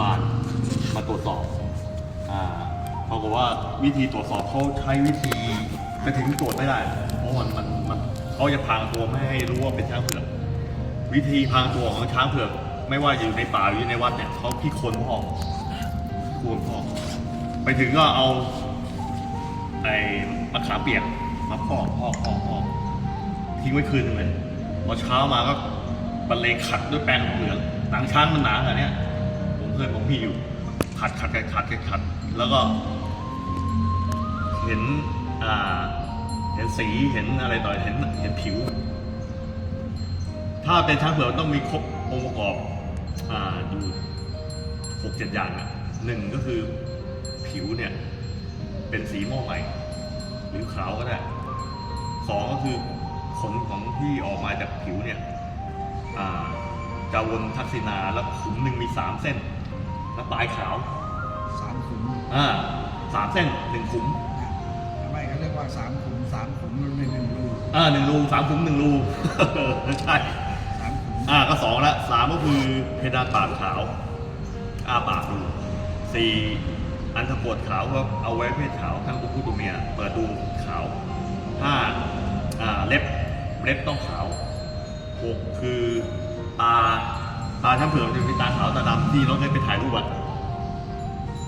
บาลมาตรวจสอบอ่าเขาบอกว่าวิธีตรวจสอบเขาใช้วิธีไปถึงตรวจไม่ได้ เพราะมันมันมันเขาจะพรางตัวไม่ให้รู้ว่าเป็นช้างเผือกวิธีพรางตัวของช้างเผือกไม่ว่าอยู่ในป่าหรือในวัดเนี่ยเขาพี่คนพอกโคนพอกไปถึงก็เอาไอ้มะขามเปียกมาพอกพอกพอกพอกทิ้งไว้คืนหนึงเลยพอเช้ามาก็บรรเลงขัดด้วยแป้งเหลืองหนังช้างมันหนาขนาดเนี้ย ผมเคยผมพี่อยู่ ขัดขัดขัดขัดขัดขัดแล้วก็ เห็นอ่าเห็นสีเห็นอะไรต่อเห็นเห็นผิว ถ้าเป็นช้างเผือกต้องมีครบองค์ประกอบอ่าอยู่หกเจ็ดอย่างอะหนึ่งก็คือผิวเนี่ยเป็นสีม่วงใหม่ หรือขาวก็ได้สองก็คือขนของที่ออกมาจากผิวเนี่ยจะวนทักษิณาแล้วขุมหนึ่งมีสามเส้น แล้วปลายขาวสามขุมอ่าสามเส้นหนึ่งขุมทำไมเขาเรียกว่าสามขุมสามขุมมันในหนึ่งรูอ่าหนึ่งรูสามขุมหนึ่งรูใช่สามขุมอ่าก็สองละสามก็คือเพดานปากขาวอ้าปากดูสี่อันทปวดขาวก็เอาไว้เพศขาวทั้งตัวผู้ตัวเมียเปิดดูขาวห้าอ่าเล็บเล็บต้องขาวหกคือตา ตาช้างเผือกมันจะมีตาขาวตาดำที่เราเคยไปถ่ายรูปอะ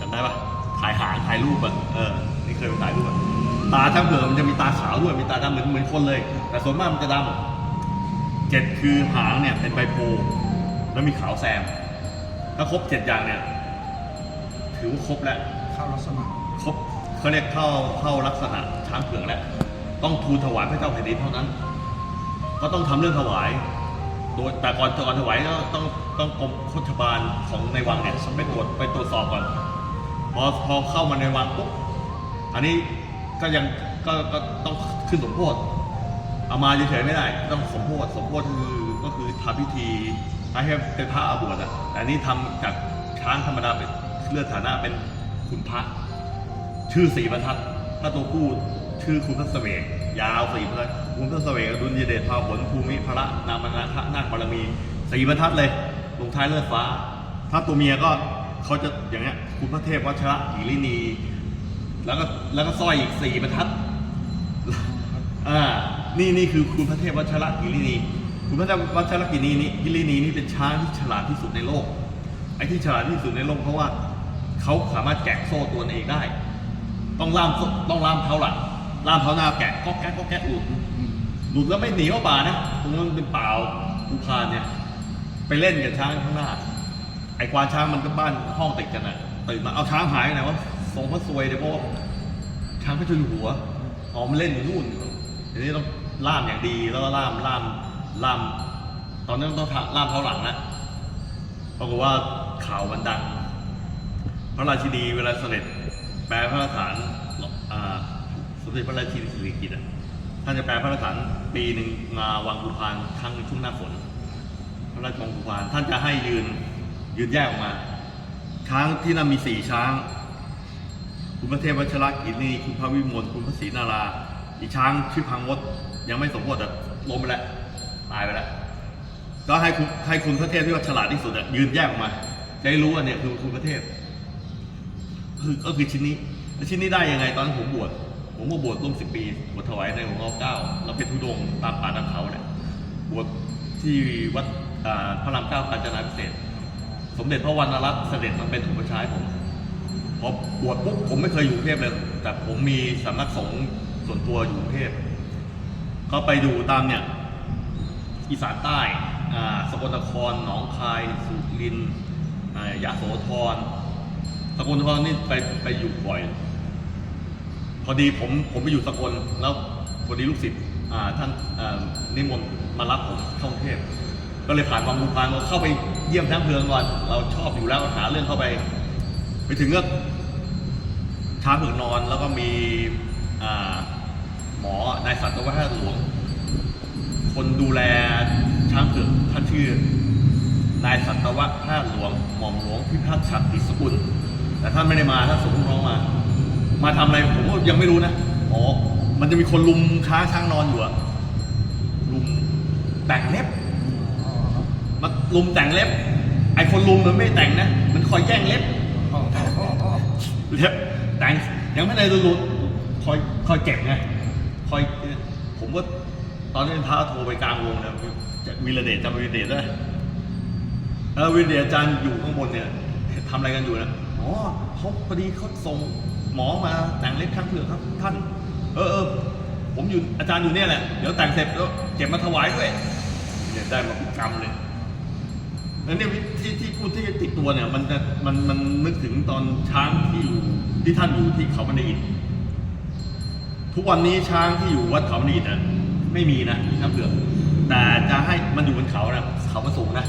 จำได้ปะถ่ายหางถ่ายรูปอะเออนี่เคยไปถ่ายรูปอะตาช้างเผือกมันจะมีตาขาวด้วยมีตาดำเหมือนเหมือนคนเลย แต่ส่วนมากมันจะดำเจ็ดคือหางเนี่ยเป็นใบโพธิ์แล้วมีขาวแซม ถ้าครบเจ็ดอย่างเนี่ย ถือว่าครบแล้วเข้าลักษณะครบเขาเรียกเข้าเข้าลักษณะช้างเผือกแล้วต้องทูลถวายพระเจ้าแผ่นดินเท่านั้น ก็ต้องทำเรื่องถวาย โดยแต่ก่อนก่อนถวายก็ต้องต้องกรมโคชบาลของในวังเนี่ยไปตรวจไปตรวจสอบก่อนพอพอเข้ามาในวังปุ๊บอันนี้ก็ยังก็ก็ต้องขึ้นสมโพธิเอามาเฉยๆไม่ได้ ต้องสมโพธิสมโพธิคือก็คือทำพิธีให้เป็นพระอาบวชอะแต่อันนี้ทำจากช้างธรรมดาเป็นเลือดฐานะเป็นคุณพระ ชื่อสีบรรทัดถ้าตัวผู้ชื่อคุณพระเสวกยาวสีบรรทัด คุณพระเสวกดุลยเดชพาผลภูมิพระนามนาคะนาคบารมีสี่บรรทัดเลย ลงท้ายเลือดฟ้า ถ้าตัวเมียก็เขาจะอย่างเงี้ยคุณพระเทพวัชระกิรินีแล้วก็แล้วก็สร้อยอีกสี่บรรทัดอ่านี่นี่คือคุณพระเทพวัชระกิรินีคุณพระเทพวัชระกิรินีนี่กิรินีนี่เป็นช้างที่ฉลาดที่สุดในโลกไอ้ที่ฉลาดที่สุดในโลกเพราะว่าเขาสามารถแกะโซ่ตัวเองได้ ต้องล่ามต้องล่ามเท้าหลัง ล่ามเท้าหน้าแกะก็แกะก็แกะหลุดหลุดแล้วไม่หนีเข้าป่านะตรงนั้นมันเป็นป่าภูพานเนี่ยไปเล่นกับช้างข้างหน้า ไอ้ควานช้างมันก็บ้านห้องติดกันน่ะตื่นมาเอาช้างหายไปไหนวะทรงพระซวยเลยเพราะว่าช้างพระจุลหัวออกมาเล่นอยู่นู่นทีนี้ต้องล่ามอย่างดีแล้วก็ล่ามล่ามล่าม ตอนนั้นต้องล่ามเท้าหลังนะปรากฏว่าข่าวมันดัง พระราชินีเวลาเสด็จแปลพระราชฐานอ่า สมเด็จพระราชินีสิริกิติ์ท่านจะแปลพระราชฐานปีหนึ่งมาวังกุพานครั้งหนึ่งช่วงหน้าฝน พระราชวังกุพานท่านจะให้ยืนยืนแยกออกมา ช้างที่นั่นมีสี่ช้าง คุณพระเทพวัชรกิจนี่คุณพระวิมลคุณพระศรีนารา อีกช้างชื่อพังมดยังไม่สมบูรณ์แต่ล้มไปแล้วตายไปแล้วก็ให้คุณให้คุณพระเทพที่ว่าฉลาดที่สุดอะยืนแยกออกมาจะได้รู้ว่าเนี่ยคือคุณพระเทพคือก็คือชิ้นนี้แล้วชิ้นนี้ได้ยังไงตอนผมบวช ผมก็บวชร่วมสิบปีบวชถวายในหลวงพ่อเก้าเราเป็นทุดงตามป่าตามเขาเนี่ยบวชที่วัดพระรามเก้ากาญจนาพิเศษ สมเด็จพระวรรณรัตน์เสด็จมาเป็นอุปชายผมพอบวชปุ๊บผมไม่เคยอยู่กรุงเทพเลย แต่ผมมีสำนักสงฆ์ส่วนตัวอยู่กรุงเทพก็ไปดูตามเนี่ยอีสานใต้อ่าสกลนครหนองคาย สุรินทร์ยะโสธรสกลนครนี่ไปไปอยู่บ่อย พอดีผมผมไปอยู่สกลแล้วพอดีลูกศิษย์อ่าท่านอ่านิมนต์มารับผมเข้ากรุงเทพก็เลยผ่านวังบุพานเราเข้าไปเยี่ยมช้างเพืองก่อนเราชอบอยู่แล้วหาเรื่องเข้าไป ไปถึงก็ช้างเผือกนอนแล้วก็มีอ่าหมอนายสัตวแพทย์หลวง คนดูแลช้างเผือกท่านชื่อนายสัตวแพทย์หลวงหม่อมหลวงพิพัฒน์ฉัตรติสกุลแต่ท่านไม่ได้มาท่านส่งลูกน้องมา มาทำอะไรผมก็ยังไม่รู้นะอ๋อมันจะมีคนลุมช้างช้างนอนอยู่อะลุมแต่งเล็บอ๋อมาลุมแต่งเล็บ ไอ้คนลุมมันไม่แต่งนะ มันคอยแย่งเล็บเล็บแต่งยังไม่ได้หลุดคอยคอยเก็บไงคอยผมก็ตอนนี้นพระโทรไปกลางวงนะวีระเดชจำวีระเดชได้เออวีระเดชอาจารย์อยู่ข้างบนเนี่ยทำอะไรกันอยู่นะอ๋อเขาพอดีเขาส่ง หมอมาแต่งเล็บข้งเผือครับ ท่าน เออเออผมอยู่อาจารย์อยู่เนี่ยแหละ เดี๋ยวแต่งเสร็จแล้วเก็บมาถวายด้วยเนี่ยได้มาเป็นกรรมเลยแล้วเนี่ยที่ที่พูดที่ติดตัวเนี่ย มันจะมันมันนึกถึงตอนช้างที่อยู่ที่ท่านอยู่ที่เขาบันไดอิฐทุกวันนี้ช้างที่อยู่วัดเขาบันไดอินะไม่มีนะช้างเผือกแต่จะให้มันอยู่บนเขานะเขามันสูงนะ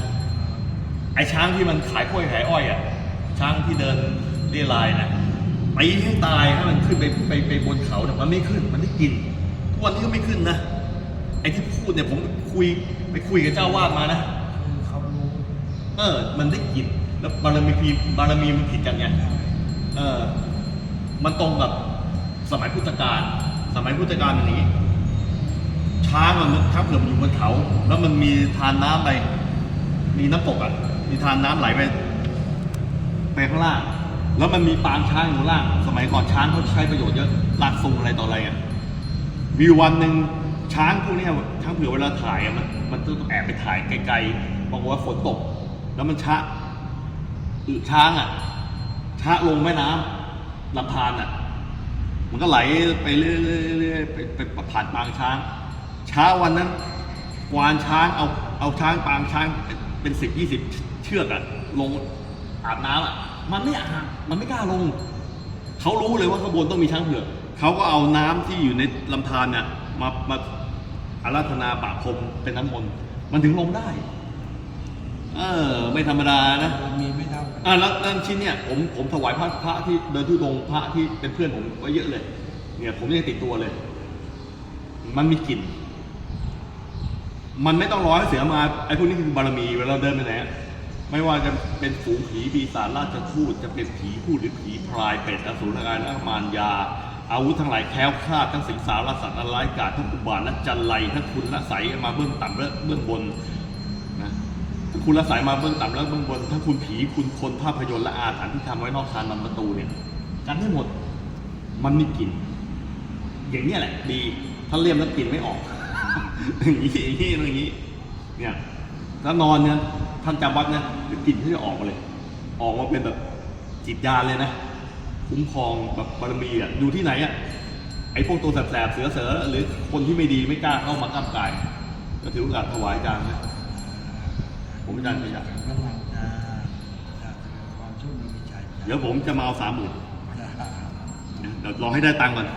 ไอ้ช้างที่มันขายกล้วยขายอ้อยอะช้างที่เดินเรียรายนะ ไปให้ตายให้มันขึ้นไปไปไปบนเขาเนี่ยมันไม่ขึ้นมันไม่กินทุกวันนี้ก็ไม่ขึ้นนะไอ้ที่พูดเนี่ยผมคุยไปคุยกับเจ้าวาดมานะคือเขารู้เออ มันได้กลิ่นแล้วบารมีพีบารมีมันผิดกันไงเออ มันตรงกับสมัยพุทธกาลสมัยพุทธกาลอย่างนี้ ช้างมันช้างเผือกมันอยู่บนเขา แล้วมันมีทานน้ำไป มีน้ำตกอะมีทานน้ำไหลไปไปข้างล่าง แล้วมันมีปางช้างอยู่ล่าง สมัยก่อนช้างเขาใช้ประโยชน์เยอะลากซุงอะไรต่ออะไรอะมีวันหนึ่งช้างพวกเนี้ยช้างเผือกเวลาถ่ายอะมันมันต้องแอบไปถ่ายไกลๆบอกว่าฝนตก แล้วมันชะอึช้างอะชะลงแม่น้ำลำธารอะ มันก็ไหลไปเรื่อยๆไปไปผ่านปางช้างเช้าวันนั้นกวานช้างเอาเอาช้างปางช้างเป็นสิบยี่สิบเชือกอะลงอาบน้ำอะ มันไม่อาบมันไม่กล้าลง เขารู้เลยว่าข้างบนต้องมีช้างเผือกเขาก็เอาน้ำที่อยู่ในลำธารเนี่ยมามาอาราธนาปะพรมเป็นน้ำมนต์มันถึงลงได้ เออ ไม่ธรรมดานะ บารมีไม่เท่ากันอ่าแล้วแล้วชิ้นเนี่ยผมผมถวายพระพระที่เดินทุดงค์พระที่เป็นเพื่อนผมไว้เยอะเลย เนี่ย ผมยังติดตัวเลย มันมีกลิ่น มันไม่ต้องรอให้เสือมาไอ้พวกนี้คือบารมีเวลาเราเดินไปไหนอะ ไม่ว่าจะเป็นฝูงผีปีศาจราชทูตจะเป็นผีพูดหรือผีพรายเป็ดอสูรกายและมารยา อาวุธทั้งหลายแคล้วคลาดทั้งสิงสารสัตว์อันร้ายกาจทั้งอุบาทและจันไรทั้งคุณละใสมาเบื้องต่ำและเบื้องบนนะทั้งคุณละใสมาเบื้องต่ำและเบื้องบนทั้งคุณผีคุณคนภาพยนตร์และอาถรรพ์ที่ทำไว้นอกชานมันประตูเนี่ยกันให้หมดมันไมีกลิ่นอย่างนี้แหละ ดีถ้าเลี่ยมแล้วกินไม่ออกอย่างนี้อย่างนี้อย่างนี้เนี่ย ถ้านอนเนี่ยท่านจำวัดเนี่ยเดี๋ยวกลิ่นที่จะออกมาเลย ออกมาเป็นแบบจิตยาเลยนะ คุ้มครองแบบบารมีอะอยู่ที่ไหนอะไอ้พวกตัวแสบๆเสือเสือหรือคนที่ไม่ดีไม่กล้าเข้ามาก้ามกาย ก็ถือโอกาสถวายจารย์นะผมอาจารย์ขยันกำลังจะจะความโชคดีมีชัยเดี๋ยวผมจะมาเอาสามหมื่นเดี๋ยวรอให้ได้ตังค์ก่อน